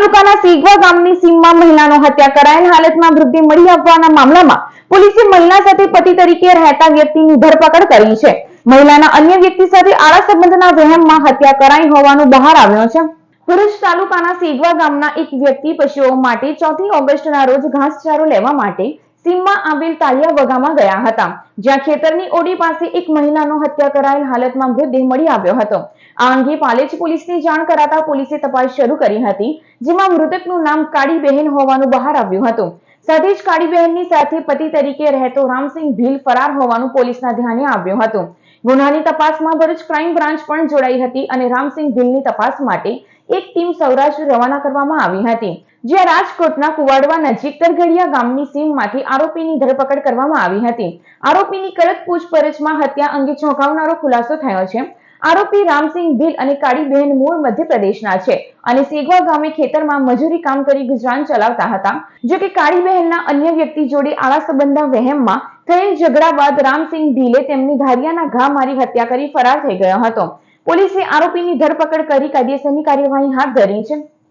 તાલુકાના સીગવા ગામની સીમમાં મહિલાનો હત્યા કરાયેલ હાલતમાં મૃતદેહ મળી આવવાના મામલામાં પોલીસે મહિલા સાથે પતિ તરીકે રહેતા વ્યક્તિની ધરપકડ કરી છે. મહિલાના અન્ય વ્યક્તિ સાથે આળા સંબંધના વહેમમાં હત્યા કરાઈ હોવાનું બહાર આવ્યો છે. ભરૂચ તાલુકાના સીગવા ગામના એક વ્યક્તિ પશુઓ માટે ચોથી ઓગસ્ટના રોજ ઘાસચારો લેવા માટે સીમમાં આવેલ તાલિયા વગામાં ગયા હતા, જ્યાં ખેતરની ઓડી પાસે એક મહિલાનો હત્યા કરાયેલ હાલતમાં મૃતદેહ મળી આવ્યો હતો. આ અંગે પાલેજ પોલીસને જાણ કરાતા પોલીસે તપાસ શરૂ કરી હતી, જેમાં મૃતકનું નામ કાળીબહેન હોવાનું બહાર આવ્યું હતું. સાથે જ કાળીબહેનની સાથે પતિ તરીકે રહેતો રામસિંહ ભીલ ફરાર હોવાનું પોલીસના ધ્યાને આવ્યું હતું. ગુનાની તપાસમાં ભરૂચ ક્રાઇમ બ્રાન્ચ પણ જોડાઈ હતી અને રામસિંહ ભીલની તપાસ માટે એક ટીમ સૌરાષ્ટ્ર રવાના કરવામાં આવી હતી, જ્યાં રાજકોટના કુવાડવા નજીક તરઘડિયા ગામની સીમમાંથી આરોપીની ધરપકડ કરવામાં આવી હતી. આરોપીની કડક પૂછપરછમાં હત્યા અંગે ચોંકાવનારો ખુલાસો થયો છે. આરોપી રામસિંહ ભીલ અને કાળીબહેન મૂળ મધ્યપ્રદેશના છે અને સેગવા ગામે ખેતરમાં મજૂરી કામ કરી ગુજરાન ચલાવતા હતા. જો કે કાળીબહેનના અન્ય વ્યક્તિ જોડે આળા સંબંધના વહેમમાં થયેલ ઝઘડા બાદ રામસિંહ ભીલે તેમની ધારિયાના ઘા મારી હત્યા કરી ફરાર થઈ ગયો હતો. પોલીસે આરોપીની ધરપકડ કરી કાયદેસરની કાર્યવાહી હાથ ધરી છે.